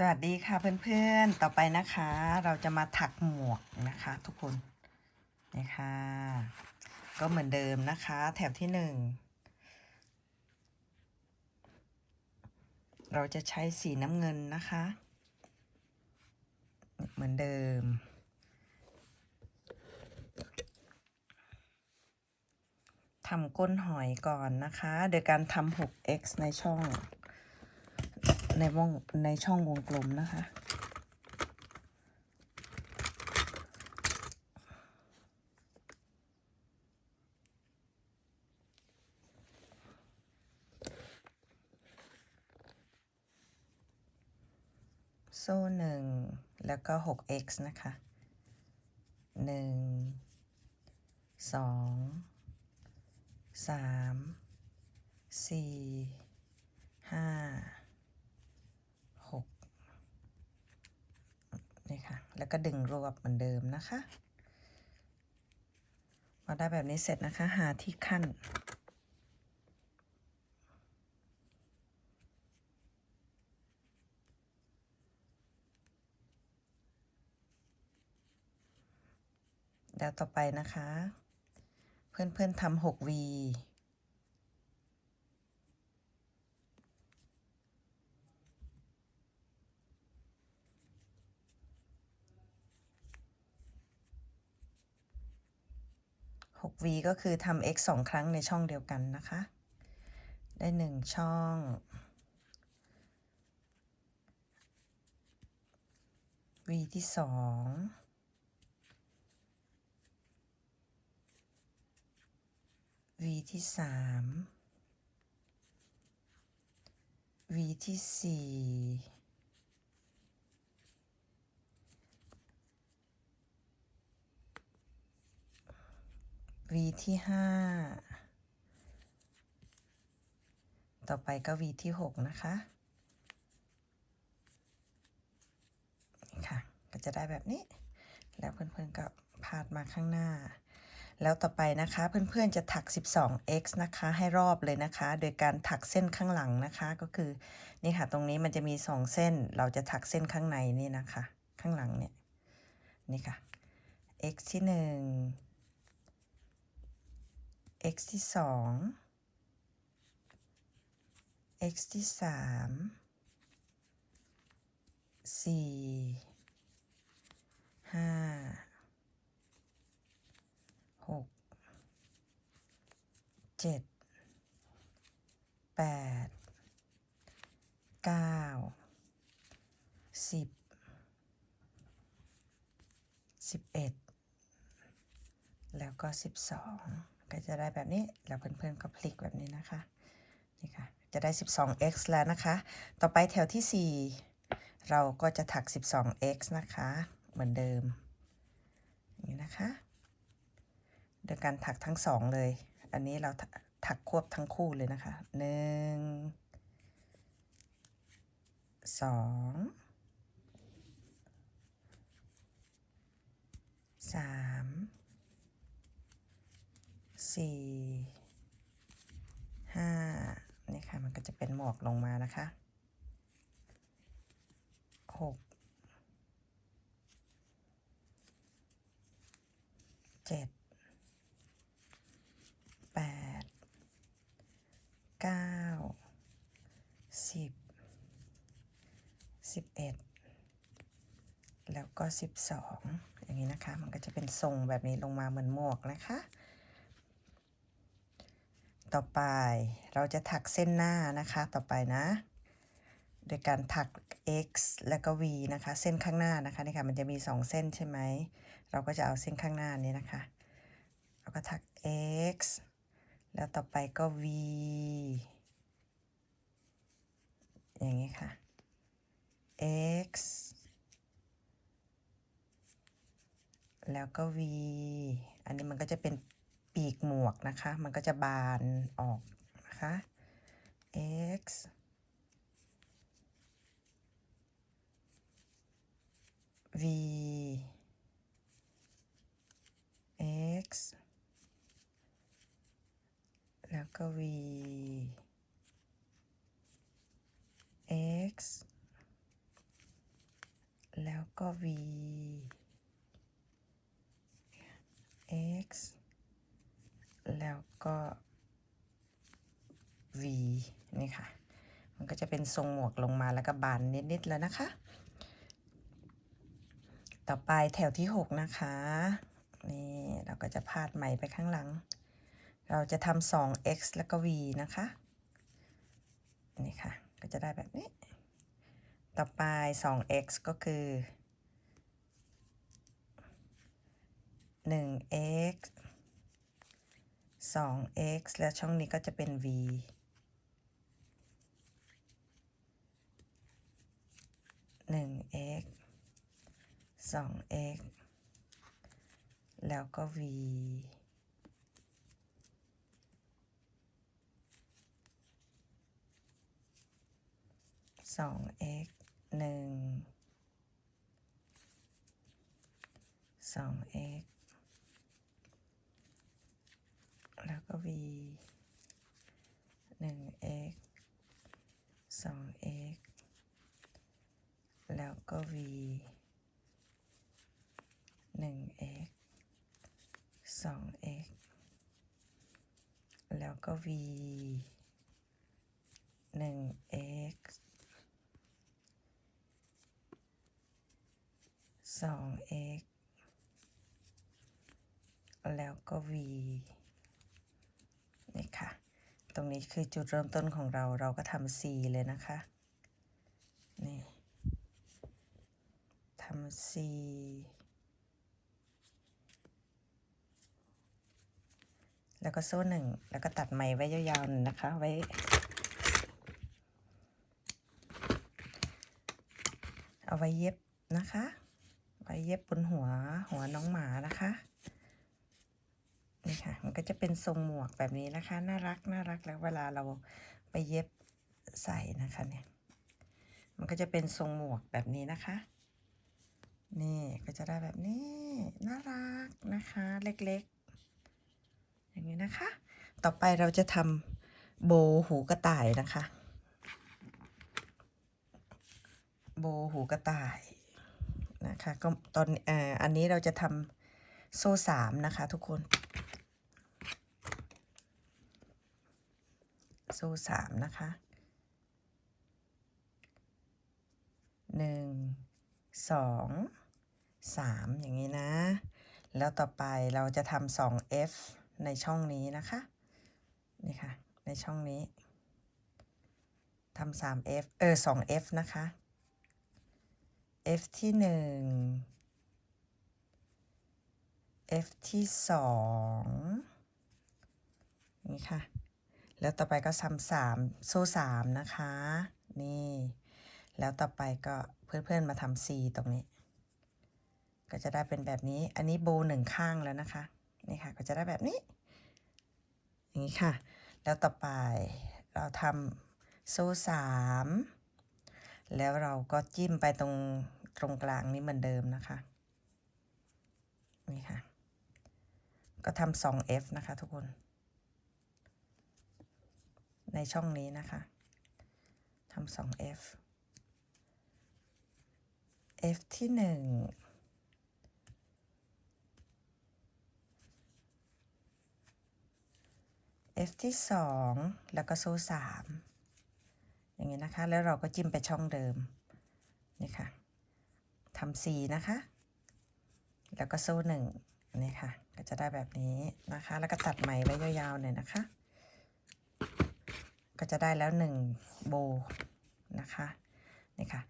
สวัสดีค่ะเพื่อนๆ ต่อไปนะคะ เราจะมาถักหมวกนะคะทุกคนนี่ค่ะ ก็เหมือนเดิมนะคะ แถวที่หนึ่งเราจะใช้สีน้ำเงินนะคะ เหมือนเดิม ทำก้นหอยก่อนนะคะ โดยการทำ 6x ในช่อง ในวงในช่องวงกลมนะคะ โซ่หนึ่งแล้วก็ 6x นะคะหนึ่งสองสามสี่ห้า แล้วก็ดึงรวบเหมือนเดิมนะคะพอได้แบบนี้เสร็จนะคะ หาที่ขั้น แล้วต่อไปนะคะ เพื่อนๆทำ 6V 6 v ก็คือทำ x สองครั้งในช่องเดียวกันนะคะ ได้หนึ่งช่อง v ที่สอง v ที่สาม v ที่สี่ v ที่ห้าต่อไปก็ v ที่หกนะคะนี่ค่ะก็จะได้แบบนี้ แล้วเพื่อนๆก็พาดมาข้างหน้า แล้วต่อไปนะคะเพื่อนๆจะถัก 12x นะคะให้รอบเลยนะคะ โดยการถักเส้นข้างหลังนะคะก็คือนี่ค่ะตรงนี้มันจะมี 2 เส้น เราจะถักเส้นข้างในนี่นะคะ ข้างหลังเนี่ยนี่ค่ะ x ที่1 x ที่สอง x ที่สามสี่ห้าหกเจ็ดแปดเก้าสิบสิบเอ็ดแล้วก็สิบสอง ก็จะได้แบบนี้แล้วเพื่อนๆก็พลิกแบบนี้นะคะนี่ค่ะจะได้ 12x แล้วนะคะ ต่อไปแถวที่ 4 เราก็จะถัก 12x นะคะ เหมือนเดิมนี้นะคะโดยการถักทั้งสองเลย อันนี้เราถักควบทั้งคู่เลยนะคะหนึ่งสองสาม สี่ห้านี่ค่ะ มันก็จะเป็นหมวกลงมานะคะหกเจ็ดแปดเก้าสิบสิบเอ็ดแล้วก็สิบสองอย่างนี้นะคะ มันก็จะเป็นทรงแบบนี้ลงมาเหมือนหมวกนะคะ ต่อไปเราจะถักเส้นหน้านะคะต่อไปนะ โดยการถัก x แล้วก็ v นะคะ เส้นข้างหน้านะคะนี่ค่ะมันจะมี 2 เส้นใช่ไหมเราก็จะเอาเส้นข้างหน้านี้นะคะ เราก็ถัก x แล้วต่อไปก็ v อย่างนี้ค่ะ x แล้วก็ v อันนี้มันก็จะเป็น ปีกหมวกนะคะ มันก็จะบานออกนะคะ x v x แล้วก็ v x แล้วก็ v x แล้วก็ v นี่ค่ะ มันก็จะเป็นทรงหมวกลงมาแล้วก็บานนิดๆแล้วนะคะ ต่อไปแถวที่ 6 นะคะ นี่เราก็จะพาดไหมไปข้างหลัง เราจะทำ 2x แล้วก็ v นะคะ นี่ค่ะ ก็จะได้แบบนี้ ต่อไป 2x ก็คือ 1x 2x และช่องนี้ก็จะเป็น v หนึ่ง x สอง x แล้วก็ v สอง x หนึ่งสอง x v 1x 2x แล้วก็ v 1x 2x แล้วก็ v 1x 2x แล้วก็ v ตรงนี้คือจุดเริ่มต้นของเราเราก็ทำ c เลยนะคะ นี่ทำ c แล้วก็โซ่หนึ่งแล้วก็ตัดไหมไว้ยาวๆหนึ่งนะคะ ไว้ เอาไว้เย็บนะคะ ไว้เย็บบนหัวหัวน้องหมานะคะ นี่ค่ะ มันก็จะเป็นทรงหมวกแบบนี้นะคะ น่ารักน่ารักแล้วเวลาเราไปเย็บใส่นะคะเนี่ย มันก็จะเป็นทรงหมวกแบบนี้นะคะ นี่ก็จะได้แบบนี้น่ารักนะคะเล็กๆ อย่างนี้นะคะ ต่อไปเราจะทำโบหูกระต่ายนะคะ โบหูกระต่ายนะคะก็ตอนอออันนี้เราจะทำโซ่สามนะคะทุกคน โซ่สามนะคะหนึ่งสองสามอย่างนี้นะ แล้วต่อไปเราจะทำสอง F ในช่องนี้นะคะ นี่ค่ะ ในช่องนี้ทำสาม F เออสอง F นะคะ F ที่หนึ่ง F ที่สองนี่ค่ะ แล้วต่อไปก็ซ้ำสามโซ่สามนะคะ นี่ แล้วต่อไปก็เพื่อนๆมาทำ C ตรงนี้ ก็จะได้เป็นแบบนี้ อันนี้โบหนึ่งข้างแล้วนะคะ นี่ค่ะ ก็จะได้แบบนี้ อย่างนี้ค่ะ แล้วต่อไปเราทำโซ่สามแล้วเราก็จิ้มไปตรงตรงกลางนี้เหมือนเดิมนะคะ นี่ค่ะ ก็ทำสอง F นะคะทุกคน ในช่องนี้นะคะทำสอง F F ที่หนึ่ง F ที่สองแล้วก็โซ่สามอย่างนี้นะคะ แล้วเราก็จิ้มไปช่องเดิม นี่ค่ะทำ C นะคะ แล้วก็โซ่หนึ่งนี่ค่ะ ก็จะได้แบบนี้นะคะ แล้วก็ตัดไหมไว้ยาวๆหน่อยนะคะ จะได้แล้วหนึ่งโบนะคะนี่ค่ะ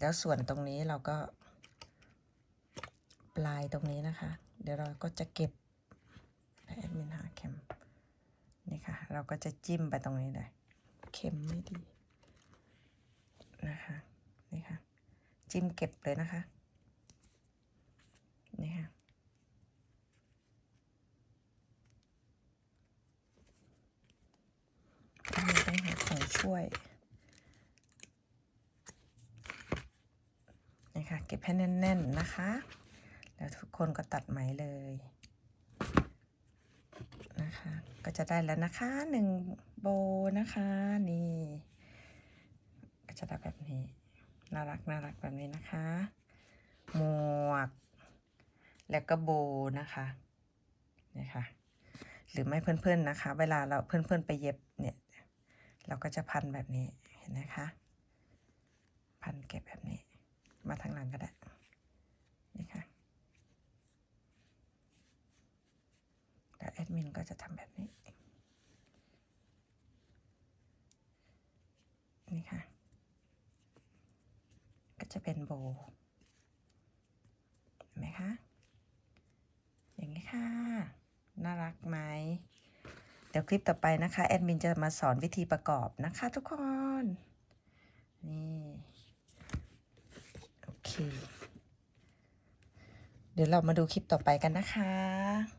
แล้วส่วนตรงนี้เราก็ ปลายตรงนี้นะคะ เดี๋ยวเราก็จะเก็บแอดมินหาเข็มนี่ค่ะ เราก็จะจิ้มไปตรงนี้เลยเข็มไม่ดีนะคะนี่ค่ะ จิ้มเก็บเลยนะคะ นี่ค่ะ อันนี้ต้องหาของช่วย นี่ค่ะ เก็บให้แน่น ๆ นะคะ แล้วทุกคนก็ตัดไหมเลยนะคะ ก็จะได้แล้วนะคะหนึ่งโบนะคะ นี่ ก็จะได้แบบนี้ น่ารักน่ารักแบบนี้นะคะ หมวก แล้วก็โบว์นะคะนี่ค่ะ หรือไม่เพื่อนๆนะคะ เวลาเราเพื่อนๆไปเย็บเนี่ย เราก็จะพันแบบนี้ เห็นไหมคะ พันเก็บแบบนี้ มาทางหลังก็ได้นี่ค่ะแล้วแอดมินก็จะทำแบบนี้ นี่ค่ะ ก็จะเป็นโบเห็นไหมคะ อย่างนี้ค่ะ น่ารักไหมเดี๋ยวคลิปต่อไปนะคะ แอดมินจะมาสอนวิธีประกอบนะคะทุกคน นี่ เดี๋ยวเรามาดูคลิปต่อไปกันนะคะ